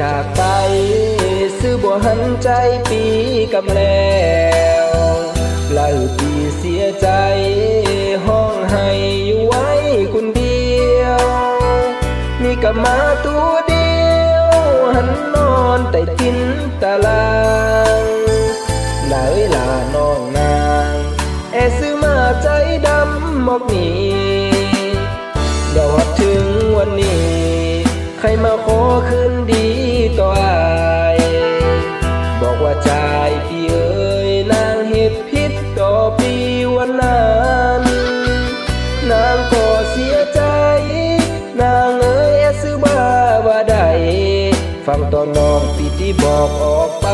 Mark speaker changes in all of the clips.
Speaker 1: จากไปซื้อบ่หันใจปีกำแล้วไล่ปีเสียใจ ห้องให้อยู่ไว้คนเดียว มีกับมาตัวเดียว หันนอนแต่กินตารางไหนล่ะน้องนางแอซื้อมาใจดำมอกนี้เดี๋ยววัดถึงวันนี้ ครมาขอคืนดีต่ออายบอกว่าใจพี่เอ๋ยนางเห็ดพิษต่อปีวันนั้นนางก็เสียใจ นางเอ๋ยซื้อบ้าว่าใดฟังตอนน้องปีที่บอกออกไป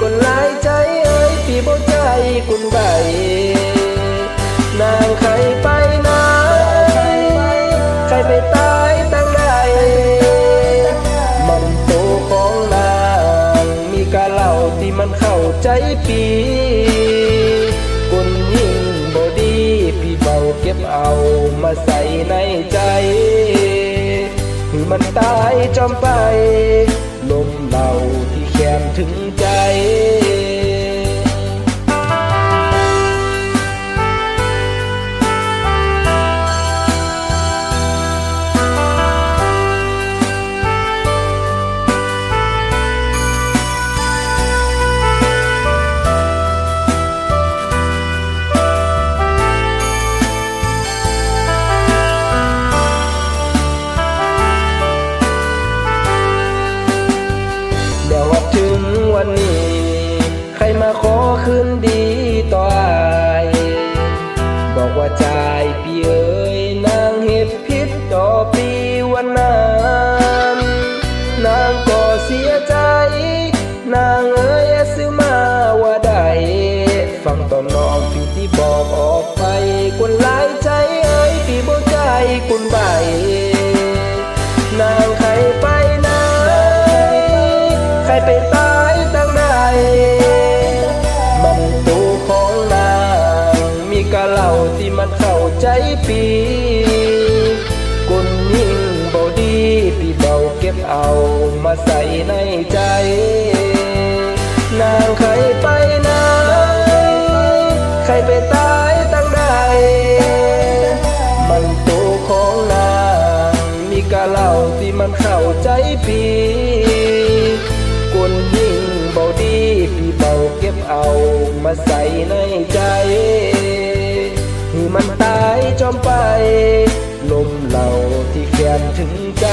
Speaker 1: คนหลายใจเอ๋ยพี่บ่ใจคุณใบนางใครไปไหนใครไปตายตั้งใดายปีคนยิ่งบอดีพี่เบาเก็บเอามาใส่ในใจคือมันตายจอมไป ลมเหล่าที่แคมถึงใจ คืนดีต่ออายบอกว่าใจ่ายพี่เอ๋ยนางเห็ดพิษต่อปีวันนั้นนางก็เสียใจ นางเอ๋ยซื้อมาว่าใดฟังตอนน้องพี่ที่บอกออกไปคนหลายใจเอ๋ยพี่บ่ใจคุณใบ กะเล่าที่มันเข้าใจปีคนยิ่งบอดีพี่เบาเก็บเอามาใส่ในใจ นางใครไปไหนใครไปตายตั้งใดมันตัวของนางมีกะเล่าที่มันเข้าใจปีคนยิ่งเบาดีพี่เบาเก็บเอาามไป ลมเหล่าที่แกนถึงใจ